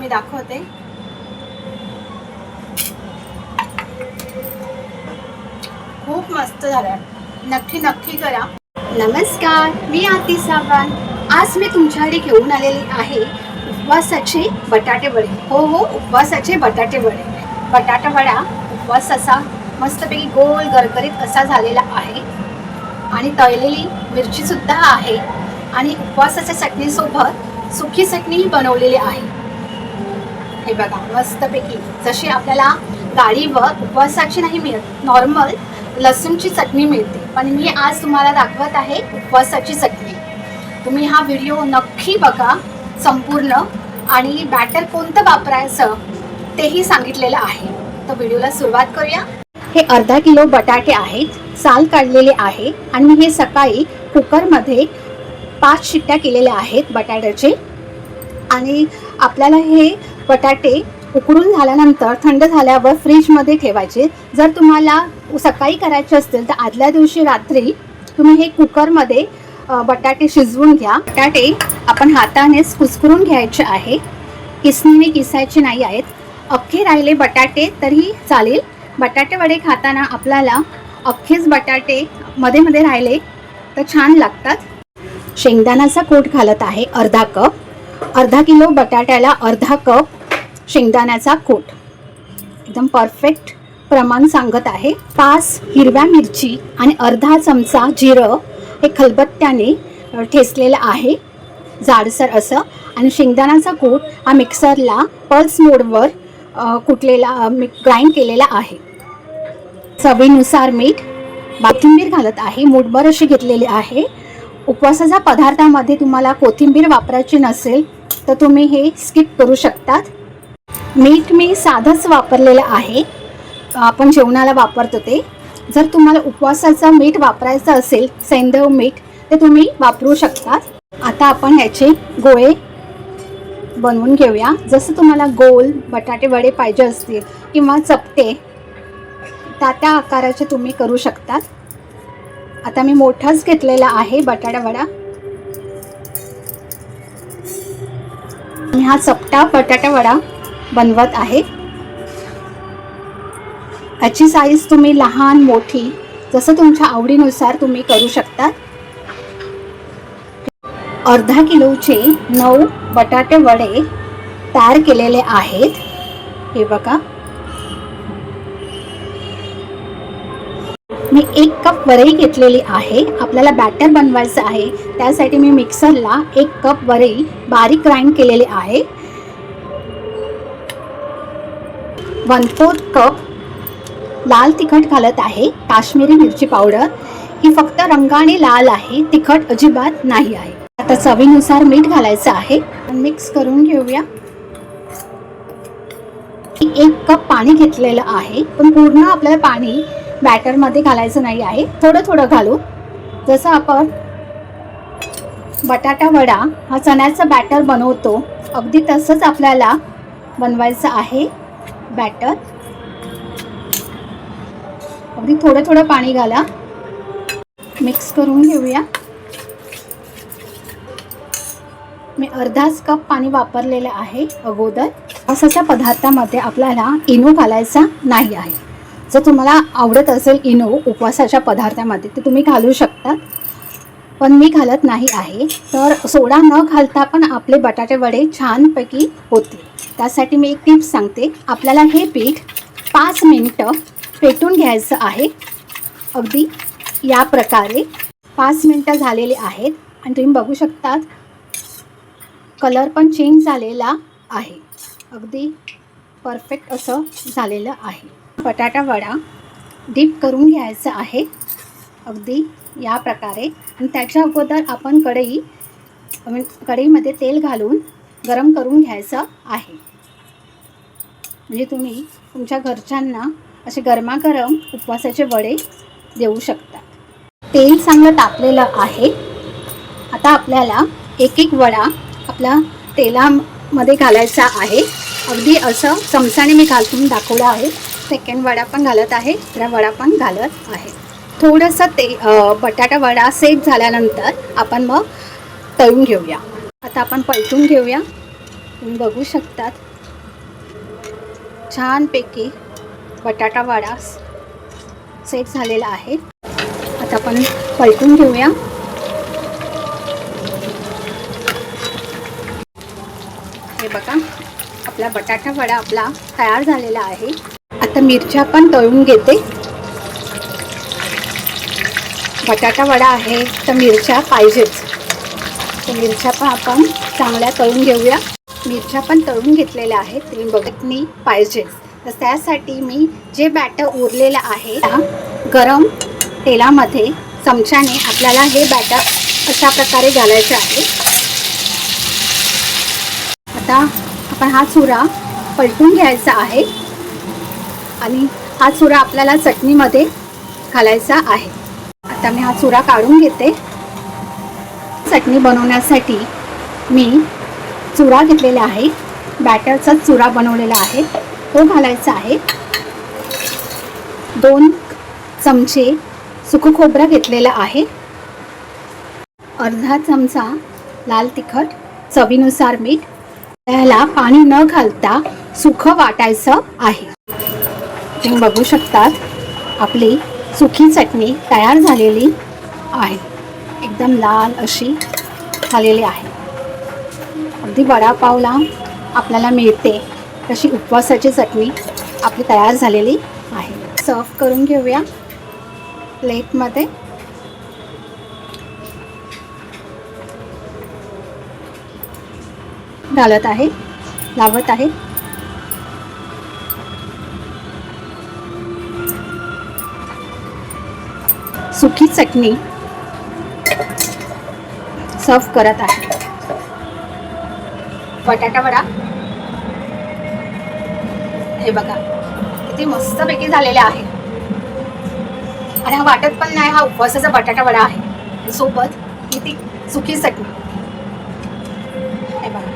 मी दाखवते. खूप मस्त झालं नक्की नक्की करा. नमस्कार मी आरती सावंत. आज मी तुमच्याकडे घेऊन आलेली आहे उपवासाचे बटाटे वडे. हो हो उपवासाचे बटाटे वडे. बटाटा वडा उपवास असा मस्तपैकी गोल गरगरीत असा झालेला आहे. आणि तळलेली मिरची सुद्धा आहे. आणि उपवासाच्या चटणीसोबत सुकी चटणीही बनवलेली आहे. हे बघा मस्तपैकी. जशी आपल्याला गाडीवर उपवासाची नाही मिळत नॉर्मल लसूणची चटणी मिळते. पण मी आज तुम्हाला दाखवत आहे उपवासाची चटणी. तुम्ही हा व्हिडिओ नक्की बघा संपूर्ण. आणि बॅटर कोणतं वापरायचं तेही सांगितलेलं आहे. तर व्हिडिओला सुरुवात करूया. हे अर्धा किलो बटाटे आहेत साल काढलेले आहे. आणि मी हे सकाळी कुकरमध्ये पाच शिट्ट्या केलेल्या आहेत बटाट्याचे. आणि आपल्याला हे बटाटे उकडून झाल्यानंतर थंड झाल्यावर फ्रीजमध्ये ठेवायचे. जर तुम्हाला सकाळी करायचे असतील तर आदल्या दिवशी रात्री तुम्ही हे कुकरमध्ये बटाटे शिजवून घ्या. बटाटे आपण हातानेच कुस्करून घ्यायचे आहे. किसणीने किसायचे नाही आहेत. अख्खे राहिले बटाटे तरी चालेल. बटाटे वडे खाताना आपल्याला अख्खेच बटाटे मध्ये मध्ये राहिले तर छान लागतात. शेंगदाण्याचा कोट घालत आहे अर्धा कप. अर्धा किलो बटाट्याला अर्धा कप शेंगदाण्याचा कूट. एकदम परफेक्ट प्रमाण सांगत आहे. पाच हिरव्या मिरची आणि अर्धा चमचा जिरं हे खलबत्त्याने ठेसलेलं आहे. जाडसर असं. आणि शेंगदाण्याचा कूट हा मिक्सरला पल्स मोडवर कुटलेला ग्राइंड केलेला आहे. चवीनुसार मीठ कोथिंबीर घालत आहे. मूठभर अशी घेतलेली आहे. उपवासाच्या पदार्थामध्ये तुम्हाला कोथिंबीर वापरायची नसेल तर तुम्ही हे स्किप करू शकतात. मीठ मी साधंच वापरलेलं आहे. आपण जेवणाला वापरतो ते. जर तुम्हाला उपवासाचं मीठ वापरायचं असेल सैंदव मीठ ते तुम्ही वापरू शकतात आता आपण याचे गोळे बनवून घेऊया. जसं तुम्हाला गोल बटाटे वडे पाहिजे असतील किंवा चपटे त्या त्या आकाराचे तुम्ही करू शकतात आता मी मोठाच घेतलेला आहे बटाटा वडा. मी हा चपटा बटाटा वडा. बनवत आहे. याची साईज तुम्ही लहान मोठी जसं तुमच्या आवडीनुसार तुम्ही करू शकता अर्धा किलोचे नऊ बटाटे वडे तयार केलेले आहेत. हे बघा. मी एक कप वरई घेतलेली आहे. आपल्याला बॅटर बनवायचं आहे. त्यासाठी मी मिक्सरला एक कप वरई बारीक ग्राइंड केलेली आहे. वन फोर्थ कप लाल तिखट घालत आहे काश्मीरी मिरची पावडर. ही फक्त रंगाने लाल आहे तिखट अजिबात नाही आहे. आता चवीनुसार मीठ घालायचं आहे. मिक्स करून घेऊया. एक कप पाणी घेतलेलं आहे पण पूर्ण आपल्याला पाणी बॅटरमध्ये घालायचं नाही आहे. थोडं थोडं घालू. जसं आपण बटाटा वडा हा चण्याचं बॅटर बनवतो अगदी तसंच आपल्याला बनवायचं आहे. बॅटर अगदी थोडं थोडं पाणी घाला. मिक्स करून घेऊया. मी अर्धाच कप पाणी वापरलेलं आहे अगोदर. असाच्या पदार्थामध्ये आपल्याला इनो घालायचा नाही आहे. जर तुम्हाला आवडत असेल इनो उपवासाच्या पदार्थामध्ये ते तुम्ही घालू शकता. पण मी घालत नाही आहे. तर सोडा न घालता पण आपले बटाटे वडे छानपैकी होते त्यासाठी मी एक टिप्स सांगते. आपल्याला हे पीठ पाच मिनटं पेटून घ्यायचं आहे. अगदी या प्रकारे पाच मिनटं झालेली आहेत. आणि तुम्ही बघू शकतात कलर पण चेंज झालेला आहे. अगदी परफेक्ट असं झालेलं आहे. बटाटा वडा डीप करून घ्यायचं आहे. अगदी या प्रकारे. आणि त्याच्या अगोदर आपण कढई कढईमध्ये तेल घालून गरम करून घ्यायचं आहे. म्हणजे तुम्ही तुमच्या घरच्यांना असे गरमागरम उपवासाचे वडे देऊ शकता. तेल चांगलं तापलेलं आहे. आता आपल्याला एक एक वडा आपला तेलामध्ये घालायचा आहे. अगदी असं चमचाने मी घालून दाखवलं आहे. सेकंड वडा पण घालत आहे दुसरा वडा पण घालत आहे. थोडंसं ते बटाटा वडा सेट झाल्यानंतर आपण मग तळून घेऊया. आता आपण पलटून घेऊया. तुम्ही बघू शकतात छानपैकी बटाटा वडा सेट झालेला आहे. आता आपण पलटून घेऊया. हे बघा आपला बटाटा वडा आपला तयार झालेला आहे. आता मिरच्या पण तळून घेते. बटाटा वडा आहे तर मिरच्या पाहिजेच. तर मिरच्या पण आपण चांगल्या तळून घेऊया. मिरच्या पण तळून घेतलेल्या आहेत. तुम्ही नाही पाहिजेच तर त्यासाठी मी जे बॅटर उरलेलं आहे गरम तेलामध्ये चमच्याने आपल्याला हे बॅटर अशा प्रकारे घालायचे आहे. आता आपण हा चुरा पलटून घ्यायचा आहे. आणि हा चुरा आपल्याला चटणीमध्ये घालायचा आहे. आता मी हा चुरा काढून घेते. चटणी बनवण्यासाठी मी चुरा घेतलेला आहे बॅटरचा चुरा बनवलेला आहे. तो घालायचा आहे. दोन चमचे सुकं खोबरं घेतलेलं आहे. अर्धा चमचा लाल तिखट चवीनुसार मीठ. त्याला पाणी न घालता सुखं वाटायचं आहे. तुम्ही बघू शकतात आपली सुखी चटणी तयार झालेली आहे. एकदम लाल अशी झालेली आहे. अगदी वडापावला आपल्याला मिळते. तशी उपवासाची चटणी आपली तयार झालेली आहे. सर्व करून घेऊया प्लेटमध्ये. घालत आहे लावत आहे. सुकी चटणी सर्व करत आहे. बटाटा वडा. हे बघा किती मस्तपैकी झालेले आहे. आणि हा वाटत पण नाही हा उपवासाचा बटाटा वडा आहे. सोबत किती सुखी चटणी. हे बघा.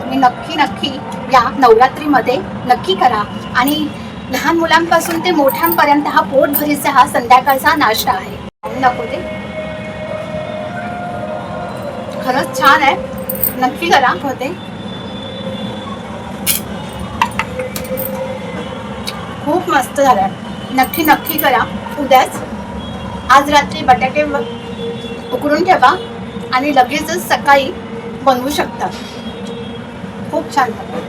तुम्ही नक्की नक्की या नवरात्रीमध्ये नक्की करा. आणि लहान मुलांपासून ते मोठ्यांपर्यंत हा पोटभरीचा हा संध्याकाळचा नाश्ता आहे. नको ते खरंच छान आहे. नक्की करा. होते खूप मस्त झालं नक्की नक्की करा. उद्याच आज रात्री बटाटे उकडून ठेवा आणि लगेचच सकाळी बनवू शकता. खूप छान झालं.